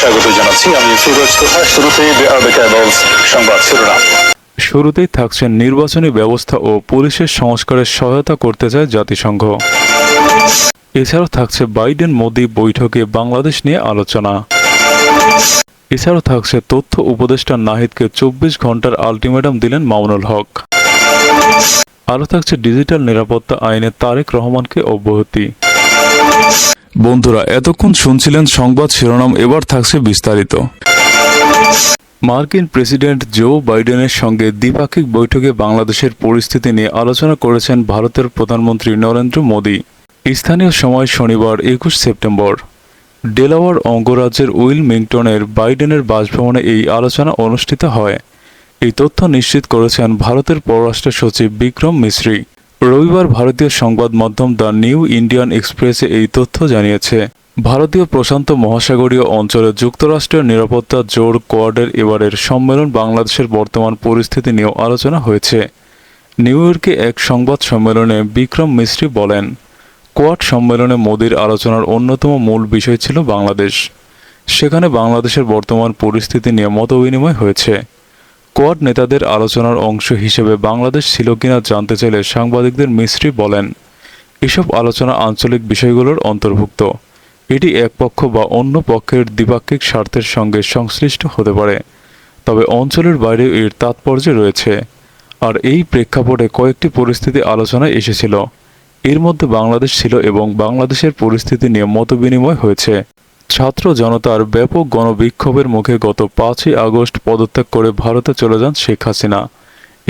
স্বাগত জানাচ্ছি। আমি সংবাদ শিরোনাম। শুরুতেই থাকছেন নির্বাচনী ব্যবস্থা ও পুলিশের সংস্কারের সহায়তা করতে চায় জাতিসংঘ। এছাড়াও থাকছে বাইডেন মোদি বৈঠকে বাংলাদেশ নিয়ে আলোচনা। এছাড়াও থাকছে তথ্য উপদেষ্টা নাহিদকে চব্বিশ ঘণ্টার আলটিমেটাম দিলেন মামুনুল হক। আরও থাকছে ডিজিটাল নিরাপত্তা আইনে তারেক রহমানকে অব্যাহতি। বন্ধুরা, এতক্ষণ শুনছিলেন সংবাদ শিরোনাম, এবার থাকছে বিস্তারিত। মার্কিন প্রেসিডেন্ট জো বাইডেনের সঙ্গে দ্বিপাক্ষিক বৈঠকে বাংলাদেশের পরিস্থিতি নিয়ে আলোচনা করেছেন ভারতের প্রধানমন্ত্রী নরেন্দ্র মোদী। স্থানীয় সময় শনিবার একুশ সেপ্টেম্বর। ডেলাওয়ার অঙ্গরাজ্যের উইলমিংটনের বাইডেনের বাসভবনে এই আলোচনা অনুষ্ঠিত হয়। এই তথ্য নিশ্চিত করেছেন ভারতের পররাষ্ট্র সচিব বিক্রম মিশ্রি। রবিবার ভারতীয় সংবাদ মাধ্যম দ্য নিউ ইন্ডিয়ান এক্সপ্রেসে এই তথ্য জানিয়েছে। ভারতীয় প্রশান্ত মহাসাগরীয় অঞ্চলে যুক্তরাষ্ট্রের নিরাপত্তা জোর কোয়াডের এবারের সম্মেলন বাংলাদেশের বর্তমান পরিস্থিতি নিয়েও আলোচনা হয়েছে। নিউ ইয়র্কে এক সংবাদ সম্মেলনে বিক্রম মিশ্রি বলেন কোয়াড সম্মেলনে মোদির আলোচনার অন্যতম মূল বিষয় ছিল বাংলাদেশ। সেখানে বাংলাদেশের বর্তমান পরিস্থিতি নিয়ে মতবিনিময় হয়েছে। কোয়াড নেতাদের আলোচনার অংশ হিসেবে বাংলাদেশ ছিল কিনা জানতে চাইলে সাংবাদিকদের মিস্ত্রি বলেন, এসব আলোচনা আঞ্চলিক বিষয়গুলোর অন্তর্ভুক্ত। এটি এক পক্ষ বা অন্য পক্ষের দ্বিপাক্ষিক স্বার্থের সঙ্গে সংশ্লিষ্ট হতে পারে, তবে অঞ্চলের বাইরেও এর তাৎপর্য রয়েছে। আর এই প্রেক্ষাপটে কয়েকটি পরিস্থিতি আলোচনায় এসেছিল। এর মধ্যে বাংলাদেশ ছিল এবং বাংলাদেশের পরিস্থিতি নিয়ে মতবিনিময় হয়েছে। ছাত্র জনতার ব্যাপক গণবিক্ষোভের মুখে গত পাঁচই আগস্ট পদত্যাগ করে ভারতে চলে যান শেখ হাসিনা।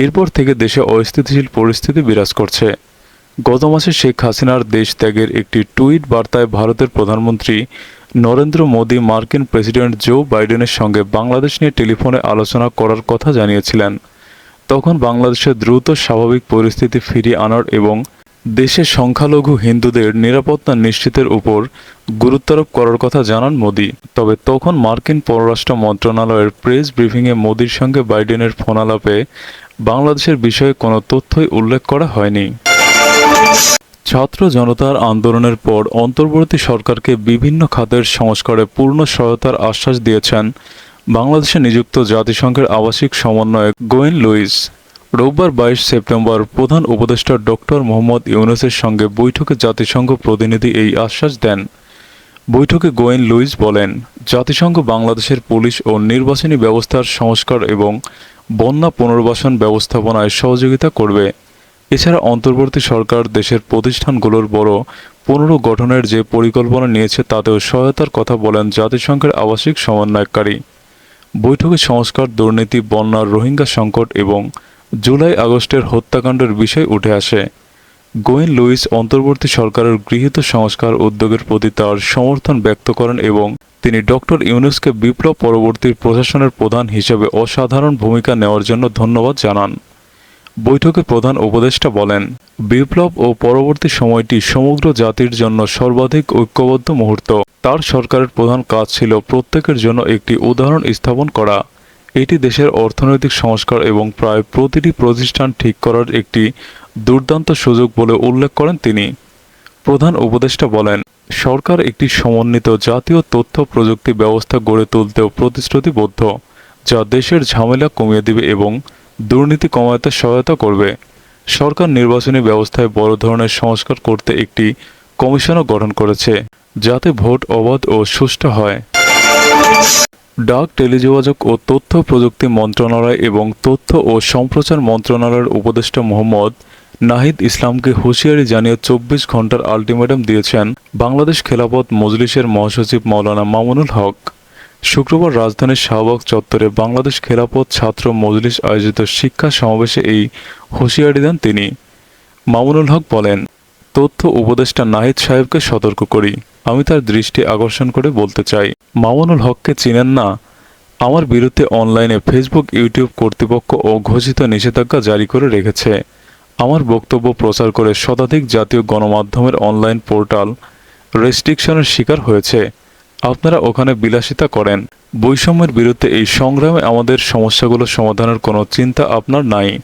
এরপর থেকে দেশে অস্থিতিশীল পরিস্থিতি বিরাজ করছে। গত মাসে শেখ হাসিনার দেশ ত্যাগের একটি টুইট বার্তায় ভারতের প্রধানমন্ত্রী নরেন্দ্র মোদী মার্কিন প্রেসিডেন্ট জো বাইডেনের সঙ্গে বাংলাদেশ নিয়ে টেলিফোনে আলোচনা করার কথা জানিয়েছিলেন। তখন বাংলাদেশের দ্রুত স্বাভাবিক পরিস্থিতি ফিরিয়ে আনার এবং দেশের সংখ্যালঘু হিন্দুদের নিরাপত্তা নিশ্চিতের উপর গুরুত্বারোপ করার কথা জানান মোদি। তবে তখন মার্কিন পররাষ্ট্র মন্ত্রণালয়ের প্রেস ব্রিফিংয়ে মোদির সঙ্গে বাইডেনের ফোনালাপে বাংলাদেশের বিষয়ে কোনো তথ্যই উল্লেখ করা হয়নি। ছাত্র জনতার আন্দোলনের পর অন্তর্বর্তী সরকারকে বিভিন্ন খাতের সংস্কারে পূর্ণ সহায়তার আশ্বাস দিয়েছেন বাংলাদেশে নিযুক্ত জাতিসংঘের আবাসিক সমন্বয়ক গোয়েন লুইস। রোববার বাইশ সেপ্টেম্বর প্রধান উপদেষ্টা ডক্টর মোহাম্মদ ইউনুসের সঙ্গে বৈঠকে জাতিসংঘ প্রতিনিধি এই আশ্বাস দেন। বৈঠকে গোয়েন লুইস বলেন, জাতিসংঘ বাংলাদেশের পুলিশ ও নির্বাচনী ব্যবস্থার সংস্কার এবং বন্যা পুনর্বাসন ব্যবস্থাপনায় সহযোগিতা করবে। এছাড়া অন্তর্বর্তী সরকার দেশের প্রতিষ্ঠানগুলোর বড় পুনর্গঠনের যে পরিকল্পনা নিয়েছে তাতেও সহায়তার কথা বলেন জাতিসংঘের আবাসিক সমন্বয়কারী। বৈঠকে সংস্কার, দুর্নীতি বন্যার রোহিঙ্গা সংকট এবং জুলাই আগস্টের হত্যাকাণ্ডের বিষয় উঠে আসে। গোয়েন লুইস অন্তর্বর্তী সরকারের গৃহীত সংস্কার উদ্যোগের প্রতি তার সমর্থন ব্যক্ত করেন এবং তিনি ডক্টর ইউনুসকে বিপ্লব পরবর্তী প্রশাসনের প্রধান হিসেবে অসাধারণ ভূমিকা নেওয়ার জন্য ধন্যবাদ জানান। বৈঠকে প্রধান উপদেষ্টা বলেন, বিপ্লব ও পরবর্তী সময়টি সমগ্র জাতির জন্য সর্বাধিক ঐক্যবদ্ধ মুহূর্ত। তার সরকারের প্রধান কাজ ছিল প্রত্যেকের জন্য একটি উদাহরণ স্থাপন করা। এটি দেশের অর্থনৈতিক সংস্কার এবং প্রায় প্রতিটি প্রতিষ্ঠান ঠিক করার একটি দুর্দান্ত সুযোগ বলে উল্লেখ করেন তিনি। প্রধান উপদেষ্টা বলেন, সরকার একটি সমন্বিত জাতীয় তথ্য প্রযুক্তি ব্যবস্থা গড়ে তুলতেও প্রতিশ্রুতিবদ্ধ, যা দেশের ঝামেলা কমিয়ে দেবে এবং দুর্নীতি কমাতে সহায়তা করবে। সরকার নির্বাচনী ব্যবস্থায় বড় ধরনের সংস্কার করতে একটি কমিশনও গঠন করেছে, যাতে ভোট অবাধ ও সুষ্ঠু হয়। ডাক, টেলিযোগাযোগ ও তথ্য প্রযুক্তি মন্ত্রণালয় এবং তথ্য ও সম্প্রচার মন্ত্রণালয়ের উপদেষ্টা মোহাম্মদ নাহিদ ইসলামকে হুঁশিয়ারি জানিয়ে চব্বিশ ঘণ্টার আলটিমেটাম দিয়েছেন বাংলাদেশ খেলাপথ মজলিসের মহাসচিব মাওলানা মামুনুল হক। শুক্রবার রাজধানীর শাহবাগ চত্বরে বাংলাদেশ খেলাপথ ছাত্র মজলিস আয়োজিত শিক্ষা সমাবেশে এই হুঁশিয়ারি দেন তিনি। মামুনুল হক বলেন, তথ্য উপদেষ্টা নাহিদ সাহেবকে সতর্ক করি। আমি তার দৃষ্টি আকর্ষণ করে বলতে চাই। মামুনুল হককে চিনেন না? আমার বিরুদ্ধে অনলাইনে ফেসবুক, ইউটিউব কর্তৃপক্ষ ও ঘোষিত নিষেধাজ্ঞা জারি করে রেখেছে। আমার বক্তব্য প্রচার করে শতাধিক জাতীয় গণমাধ্যমের অনলাইন পোর্টাল রেস্ট্রিকশনের শিকার হয়েছে। আপনারা ওখানে বিলাসিতা করেন। বৈষম্যের বিরুদ্ধে এই সংগ্রামে আমাদের সমস্যাগুলো সমাধানের কোনো চিন্তা আপনার নাই।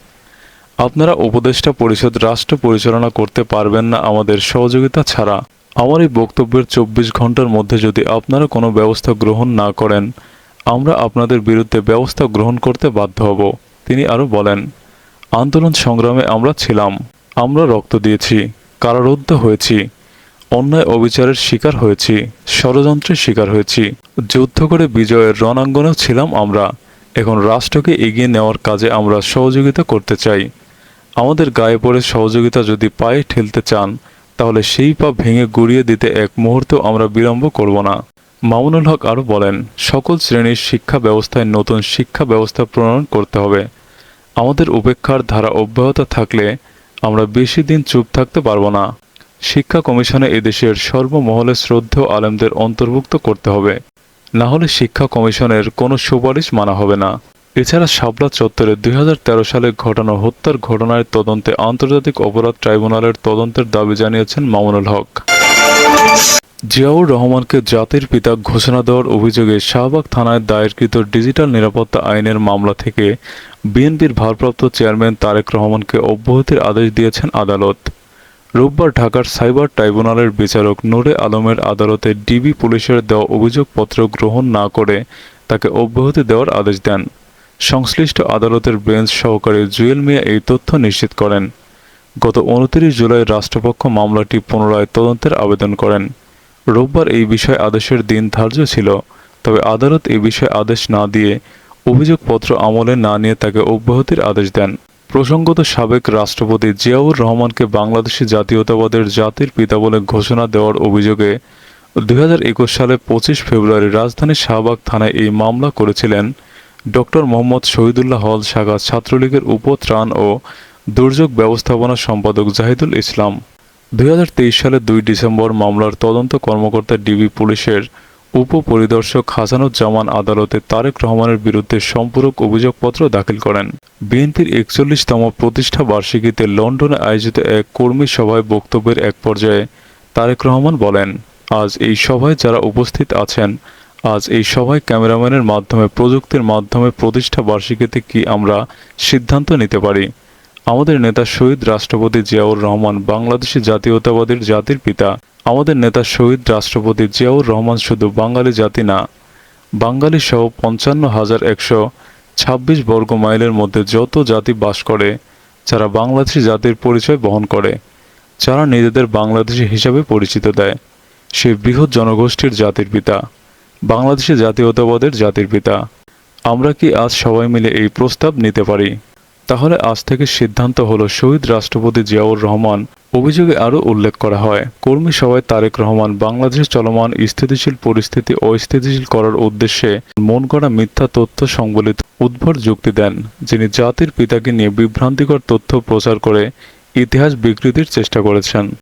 আপনারা উপদেষ্টা পরিষদ, রাষ্ট্র পরিচালনা করতে পারবেন না আমাদের সহযোগিতা ছাড়া। আমার এই বক্তব্যের চব্বিশ ঘণ্টার মধ্যে যদি আপনারা কোনো ব্যবস্থা গ্রহণ না করেন, আমরা আপনাদের বিরুদ্ধে ব্যবস্থা গ্রহণ করতে বাধ্য হব, তিনি আরও বলেন। আন্দোলন সংগ্রামে আমরা ছিলাম, আমরা রক্ত দিয়েছি, কারারুদ্ধ হয়েছি, অন্যায় অবিচারের শিকার হয়েছি, ষড়যন্ত্রের শিকার হয়েছি, যুদ্ধ করে বিজয়ের রণাঙ্গনেও ছিলাম আমরা, এখন রাষ্ট্রকে এগিয়ে নেওয়ার কাজে আমরা সহযোগিতা করতে চাই। আমাদের গায়ে পড়ে সহযোগিতা যদি পায়ে ঠেলতে চান তাহলে সেই পা ভেঙে গড়িয়ে দিতে এক মুহূর্ত আমরা বিলম্ব করব না। মামুনুল হক আরও বলেন, সকল শ্রেণির শিক্ষা ব্যবস্থায় নতুন শিক্ষা ব্যবস্থা প্রণয়ন করতে হবে। আমাদের উপেক্ষার ধারা অব্যাহত থাকলে আমরা বেশি দিন চুপ থাকতে পারব না। শিক্ষা কমিশনে এদেশের সর্বমহলে শ্রদ্ধেয় আলেমদের অন্তর্ভুক্ত করতে হবে। না হলে শিক্ষা কমিশনের কোনো সুপারিশ মানা হবে না। এছাড়া শাপলা চত্বরে দুই হাজার তেরো সালে ঘটানো হত্যার ঘটনার তদন্তে আন্তর্জাতিক অপরাধ ট্রাইব্যুনালের তদন্তের দাবি জানিয়েছেন মামুনুল হক। জিয়াউর রহমানকে জাতির পিতা ঘোষণা দেওয়ার অভিযোগে শাহবাগ থানায় দায়েরকৃত ডিজিটাল নিরাপত্তা আইনের মামলা থেকে বিএনপির ভারপ্রাপ্ত চেয়ারম্যান তারেক রহমানকে অব্যাহতির আদেশ দিয়েছেন আদালত। রোববার ঢাকার সাইবার ট্রাইব্যুনালের বিচারক নূরে আলমের আদালতে ডিবি পুলিশের দেওয়া অভিযোগপত্র গ্রহণ না করে তাকে অব্যাহতি দেওয়ার আদেশ দেন। সংশ্লিষ্ট আদালতের বেঞ্চ সহকারী জুয়েল মিয়া এই তথ্য নিশ্চিত করেন। গত উনত্রিশ জুলাই রাষ্ট্রপক্ষ মামলাটি পুনরায় তদন্তের আবেদন করেন। রোববার এই বিষয়ে আদেশের দিন ধার্য ছিল, তবে আদালত এই বিষয়ে আদেশ না দিয়ে অভিযোগপত্র আমলে না নিয়ে তাকে অব্যাহতির আদেশ দেন। প্রসঙ্গত সাবেক রাষ্ট্রপতি জিয়াউর রহমানকে বাংলাদেশি জাতীয়তাবাদের জাতির পিতা বলে ঘোষণা দেওয়ার অভিযোগে দু হাজার একুশ সালে পঁচিশ ফেব্রুয়ারি রাজধানীর শাহবাগ থানায় এই মামলা করেছিলেন ডক্টর মোহাম্মদ শহীদুল্লাহ হল শাখা ছাত্রলীগের উপত্রাণ ও দুর্যোগ ব্যবস্থাপনা সম্পাদক জাহিদুল ইসলাম। দুই সালে দুই ডিসেম্বর মামলার তদন্ত কর্মকর্তা ডিবি পুলিশের উপপরিদর্শক হাসানুজ্জামান আদালতে তারেক রহমানের বিরুদ্ধে সম্পূরক অভিযোগপত্র দাখিল করেন। বিএনপির একচল্লিশতম প্রতিষ্ঠা বার্ষিকীতে লন্ডনে আয়োজিত এক কর্মী সভায় বক্তব্যের এক পর্যায়ে তারেক রহমান বলেন, আজ এই সভায় যারা উপস্থিত আছেন আজ এই সভায় ক্যামেরাম্যানের মাধ্যমে, প্রযুক্তির মাধ্যমে প্রতিষ্ঠা বার্ষিকীতে কি আমরা সিদ্ধান্ত নিতে পারি? আমাদের নেতা শহীদ রাষ্ট্রপতি জিয়াউর রহমান বাংলাদেশি জাতীয়তাবাদীর জাতির পিতা। আমাদের নেতা শহীদ রাষ্ট্রপতি জিয়াউর রহমান শুধু বাঙালি জাতি না, বাঙালি সহ পঞ্চান্ন হাজার একশো ছাব্বিশ বর্গ মাইলের মধ্যে যত জাতি বাস করে, যারা বাংলাদেশি জাতির পরিচয় বহন করে, যারা নিজেদের বাংলাদেশি হিসাবে পরিচিত দেয়, সেই বৃহৎ জনগোষ্ঠীর জাতির পিতা। বাংলাদেশি জাতীয়তাবাদের জাতির পিতা। আমরা কি আজ সবাই মিলে এই প্রস্তাব নিতে পারি? তাহলে আজ থেকে সিদ্ধান্ত হলো শহীদ রাষ্ট্রপতি জিয়াউর রহমান অভিযোগে আরও উল্লেখ করা হয়। কর্মী সভায় তারেক রহমান বাংলাদেশের চলমান স্থিতিশীল পরিস্থিতি অস্থিতিশীল করার উদ্দেশ্যে মন করা মিথ্যা তথ্য সংবলিত উদ্ভর যুক্তি দেন, যিনি জাতির পিতাকে নিয়ে বিভ্রান্তিকর তথ্য প্রচার করে ইতিহাস বিকৃতির চেষ্টা করেছেন।